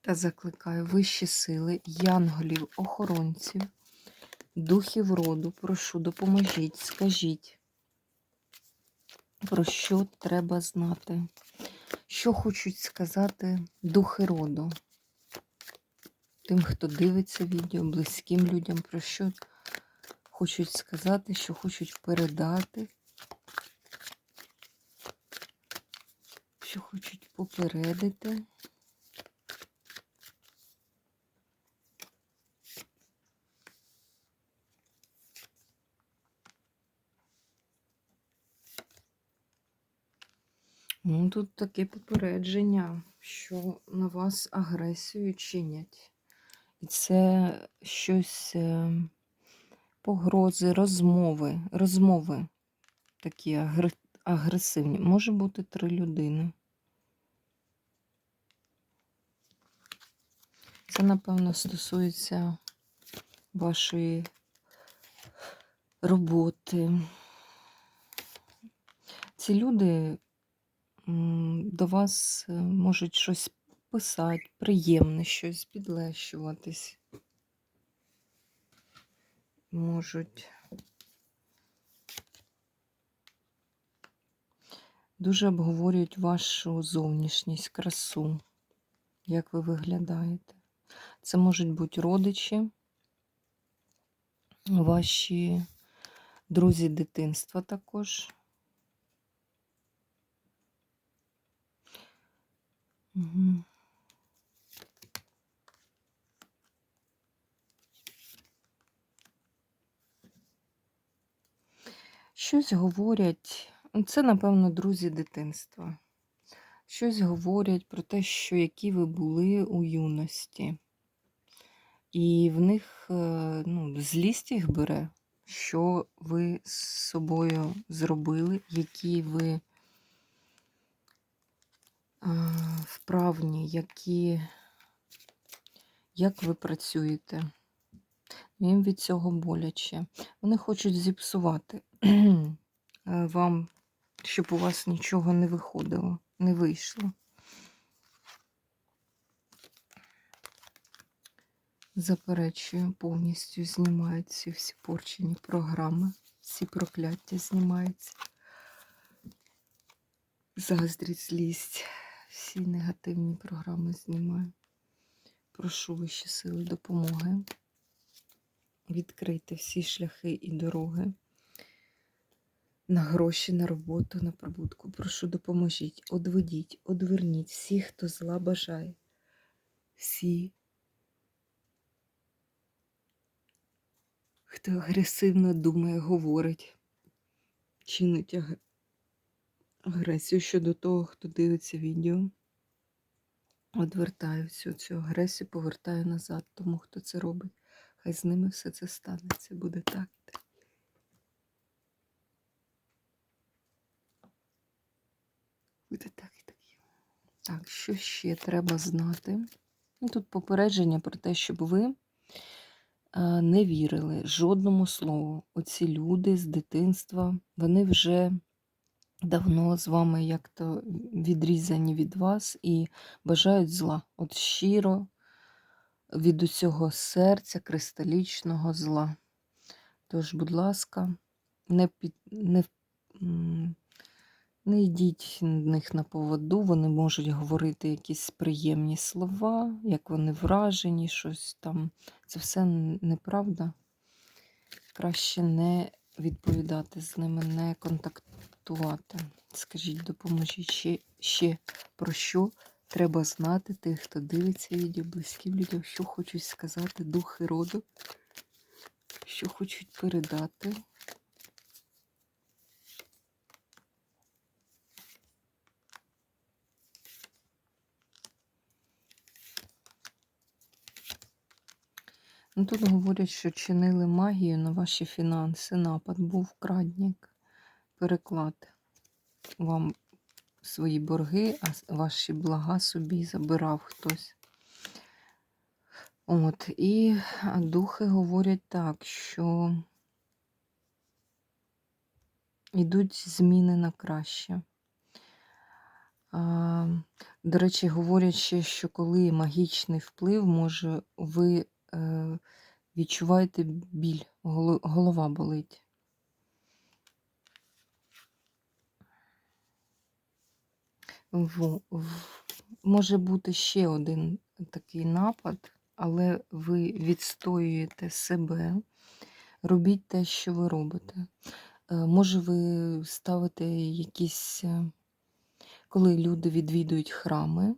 Та закликаю вищі сили, янголів, охоронців, духів роду, прошу, допоможіть, скажіть, про що треба знати, що хочуть сказати духи роду. Тим, хто дивиться відео, близьким людям, про що хочуть сказати, що хочуть передати, що хочуть попередити. Ну, тут таке попередження, що на вас агресію чинять. І це щось е, погрози, розмови, розмови такі агр... агресивні. Може бути три людини. Це, напевно, стосується вашої роботи. Ці люди до вас е, можуть щось писати, приємне щось, підлещуватись. Можуть дуже обговорюють вашу зовнішність, красу, як ви виглядаєте. Це можуть бути родичі, ваші друзі дитинства також. Щось говорять, це, напевно, друзі дитинства. Щось говорять про те, що які ви були у юності. І в них е, ну, злість їх бере, що ви з собою зробили, які ви вправні, які, як ви працюєте. Їм від цього боляче. Вони хочуть зіпсувати вам, щоб у вас нічого не виходило, не вийшло. Заперечую, повністю знімаються всі порчені програми, всі прокляття знімаються. Заздрість, злість всі негативні програми знімаю. Прошу вищі сили допомоги. Відкрийте всі шляхи і дороги на гроші, на роботу, на прибутку. Прошу допоможіть, одведіть, одверніть всіх, хто зла бажає. Всі, хто агресивно думає, говорить, чинить агресію щодо того, хто дивиться відео. Одвертаю всю цю агресію, повертаю назад тому, хто це робить. Хай з ними все це станеться. Буде так. Буде так і так. Так, що ще треба знати? Ну, Тут попередження про те, щоб ви не вірили жодному слову. Оці люди з дитинства, вони вже давно з вами як-то відрізані від вас і бажають зла. От щиро від усього серця, кристалічного зла. Тож, будь ласка, не під, не, не йдіть в них на поводу, вони можуть говорити якісь приємні слова, як вони вражені, щось там. Це все неправда. Краще не відповідати з ними, не контактувати приготувати. Скажіть, допоможіть ще, ще про що треба знати тих, хто дивиться відео близьким людям, що хочуть сказати духи роду, що хочуть передати. Ну, тут говорять, що чинили магію на ваші фінанси. Напад був крадник. Переклад. Вам свої борги, а ваші блага собі забирав хтось. От, і духи говорять так, що йдуть зміни на краще. До речі, говорять ще, що коли магічний вплив, може, ви е, відчуваєте біль, голова болить. Во- в- Може бути ще один такий напад, але ви відстоюєте себе, робіть те, що ви робите. Е, Може, ви ставите якісь, е, коли люди відвідують храми,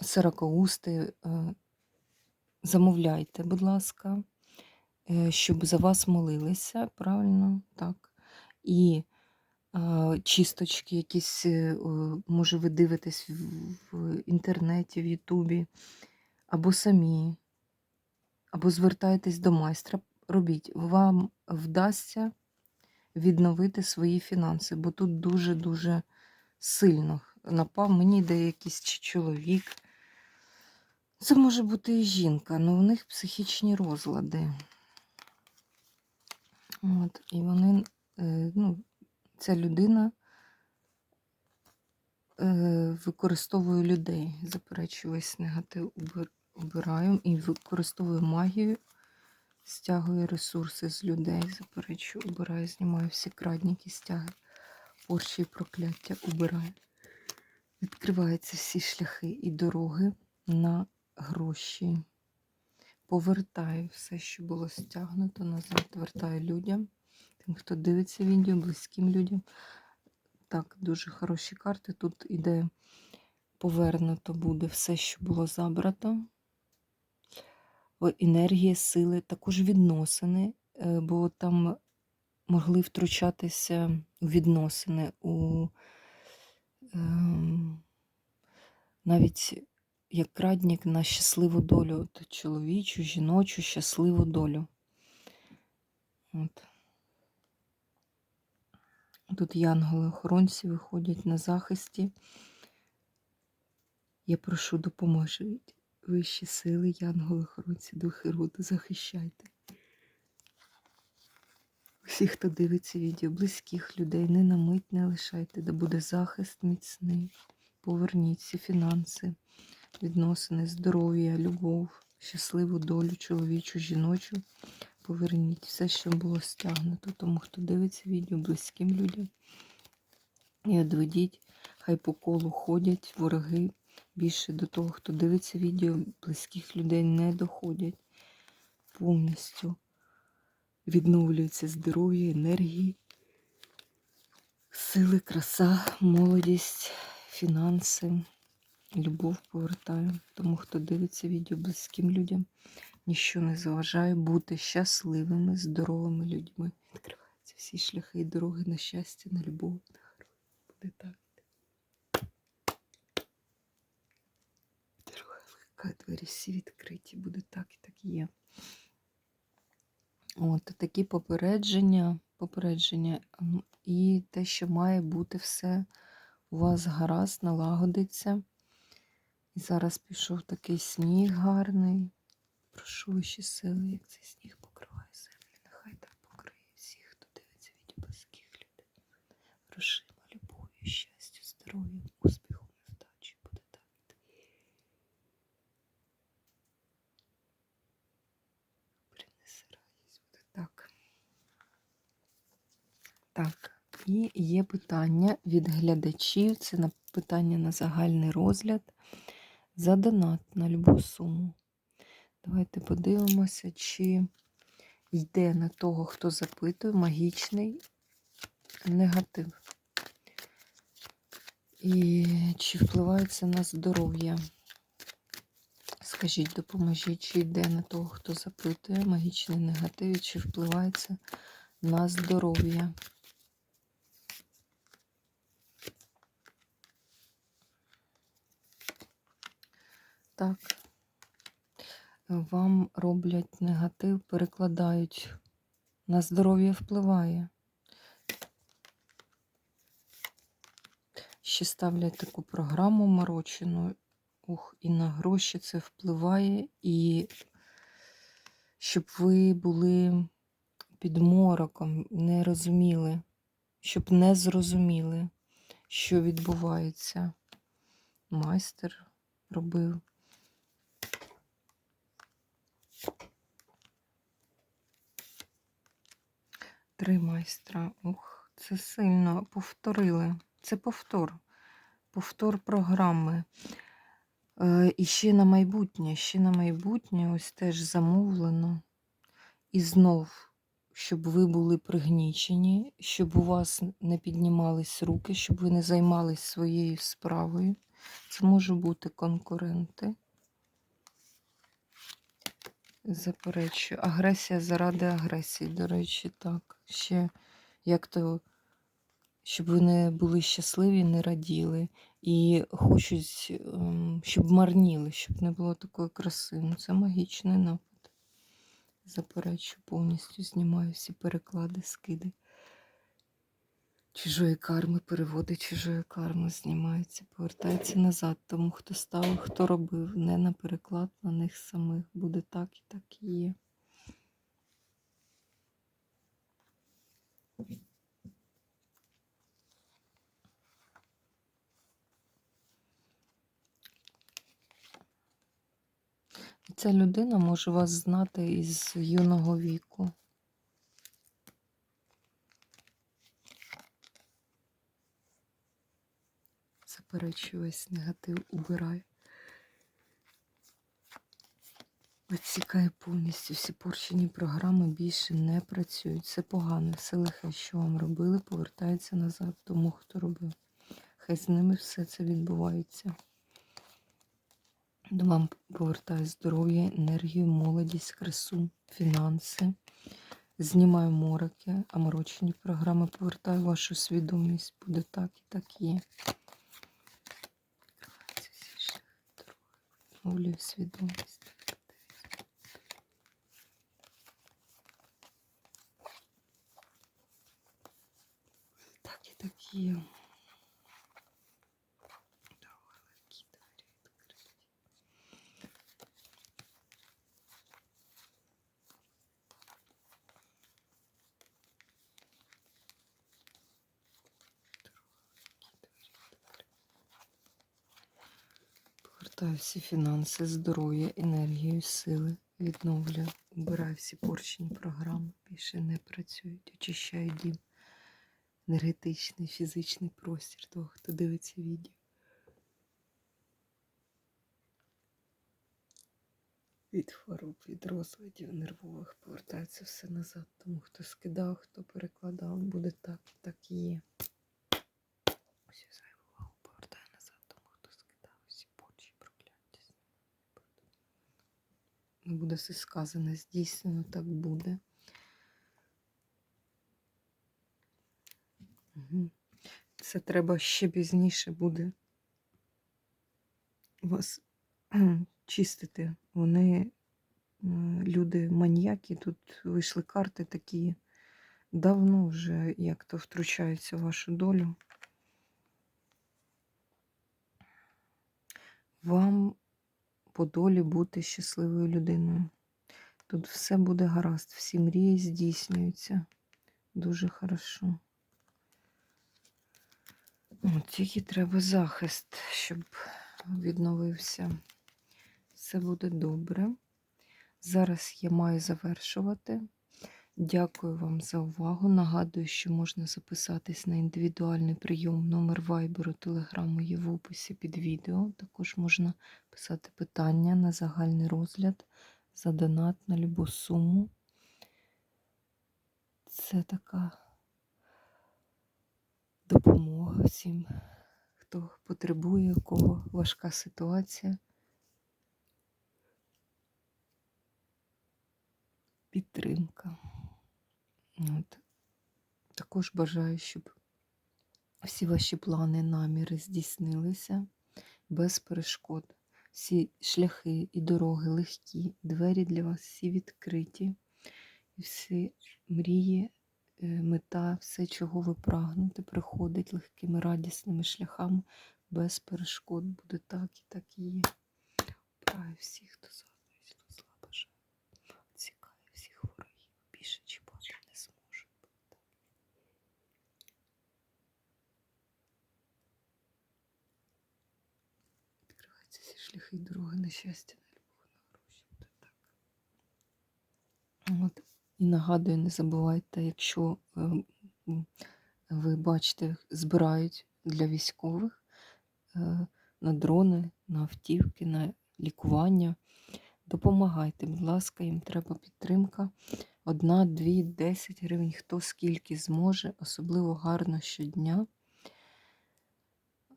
сорокаусти, е, замовляйте, будь ласка, щоб за вас молилися, правильно? Так. І чисточки якісь, е, може, ви дивитесь в, інтернеті, в Ютубі, або самі, або звертаєтесь до майстра. Робіть, вам вдасться відновити свої фінанси, бо тут дуже-дуже сильно напав. Мені йде якийсь чоловік. Це може бути і жінка, але в них психічні розлади. От, і вони, е, ну, ця людина е, використовує людей, заперечую весь негатив, убираю і використовую магію, стягую ресурси з людей, заперечую, убираю, знімаю всі крадніки, стяги, порчі і прокляття, убираю. Відкриваються всі шляхи і дороги на гроші. Повертаю все, що було стягнуто назад, вертаю людям, тим, хто дивиться відео, близьким людям. Так, дуже хороші карти. Тут іде повернуто буде все, що було забрато. Енергія, сили, також відносини, е, бо там могли втручатися у відносини, у ем, навіть як крадник на щасливу долю, чоловічу, жіночу, щасливу долю. От. Тут янголи-охоронці виходять на захисті. Я прошу допоможіть. Вищі сили, янголи-охоронці, духи роду, захищайте. Усіх, хто дивиться відео, близьких людей, не на мить не лишайте, де буде захист міцний. Поверніть всі фінанси, відносини, здоров'я, любов, щасливу долю, чоловічу, жіночу. Поверніть все, що було стягнуто, тому хто дивиться відео близьким людям. І одведіть, хай по колу ходять вороги. Більше до того, хто дивиться відео, близьких людей не доходять. Повністю відновлюється здоров'я, енергії, сили, краса, молодість, фінанси, любов повертаю. Тому хто дивиться відео близьким людям, ніщо не заважає бути щасливими, здоровими людьми. Відкриваються всі шляхи і дороги на щастя, на любов, на гроші. Буде так. Дорога легка, двері всі відкриті, буде так і так є. От такі попередження, попередження і те, що має бути все у вас гаразд, налагодиться. І зараз пішов такий сніг гарний. Прошу вищі сили, як цей сніг покриває землю. Нехай так покриє всіх, хто дивиться від близьких людей. Грошима, любов'ю, щастю, здоров'ям, успіхом, невдачі. Буде так. Принесе радість, буде так. Так, і є питання від глядачів. Це питання на загальний розгляд. За донат на любу суму. Давайте подивимося, чи йде на того, хто запитує, магічний негатив. І чи впливає це на здоров'я? Скажіть, допоможіть, чи йде на того, хто запитує магічний негатив, чи впливає це на здоров'я? Так. Вам роблять негатив, перекладають, на здоров'я впливає. Ще ставлять таку програму морочену. Ух, і на гроші це впливає, і щоб ви були під мороком, не розуміли, щоб не зрозуміли, що відбувається. Майстер робив. Три майстра. Ух, це сильно повторили. Це повтор. Повтор програми. Е, і ще на майбутнє, ще на майбутнє ось теж замовлено. І знов, щоб ви були пригнічені, щоб у вас не піднімались руки, щоб ви не займались своєю справою. Це може бути конкуренти. Заперечую. Агресія заради агресії, до речі, так. Ще як то, щоб вони були щасливі, не раділи. І хочуть, ем, щоб марніли, щоб не було такої краси. Ну, це магічний напад. Заперечу, повністю знімаю всі переклади, скиди. Чужої карми, переводи чужої карми знімаються, повертається назад. Тому хто ставив, хто робив, не на переклад на них самих. Буде так і так і є. Ця людина може вас знати із юного віку. Заперечую весь негатив, убирай. Відсікає повністю всі порчені програми більше не працюють. Це погано, все лихе, що вам робили, повертається назад тому, хто робив. Хай з ними все це відбувається. До вам повертаю здоров'я, енергію, молодість, красу, фінанси. Знімаю мороки, а морочені програми повертаю вашу свідомість. Буде так і так є. Відкриваються всі шляхи дороги. Відновлюю свідомість. Так і так є. Повертаю всі фінанси, здоров'я, енергію, сили, відновлюю, убираю всі порчені програми, більше не працюють, очищаю дім, енергетичний, фізичний простір того, хто дивиться відео. Від хвороб, від розладів нервових повертається все назад. Тому хто скидав, хто перекладав, буде так так і є. Всю зайву увагу повертає назад, тому хто скидав всі порчі, прокляття. Не буде все сказане, здійснено, так буде. Це треба ще пізніше буде вас чистити. Вони е, люди маніяки, тут вийшли карти такі давно вже як то втручаються в вашу долю. Вам по долі бути щасливою людиною. Тут все буде гаразд, всі мрії здійснюються. Дуже хорошо. От, тільки треба захист, щоб відновився. Все буде добре. Зараз я маю завершувати. Дякую вам за увагу. Нагадую, що можна записатись на індивідуальний прийом. Номер вайберу, телеграму є в описі під відео. Також можна писати питання на загальний розгляд за донат на любу суму. Це така допомога всім, хто потребує, у кого важка ситуація. Підтримка. От. Також бажаю, щоб всі ваші плани, наміри здійснилися без перешкод, всі шляхи і дороги легкі, двері для вас всі відкриті, і всі мрії, е, мета, все, чого ви прагнете, приходить легкими радісними шляхами, без перешкод. Буде так і так і є. Праю всіх, хто згадує, хто зла бажає. Цікає всіх ворогів. Більше чіпати не зможе. Відкриваються всі шляхи і дороги на щастя, на любов, на гроші. Буде так. От. І нагадую, не забувайте, якщо е, ви бачите, збирають для військових е, на дрони, на автівки, на лікування. Допомагайте, будь ласка, їм треба підтримка. Одна, дві, десять гривень, хто скільки зможе, особливо гарно щодня.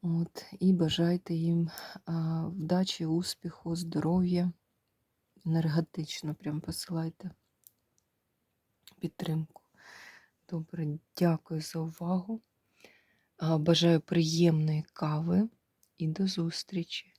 От, і бажайте їм а, вдачі, успіху, здоров'я. Енергетично прям посилайте підтримку. Добре, дякую за увагу. А, Бажаю приємної кави і до зустрічі!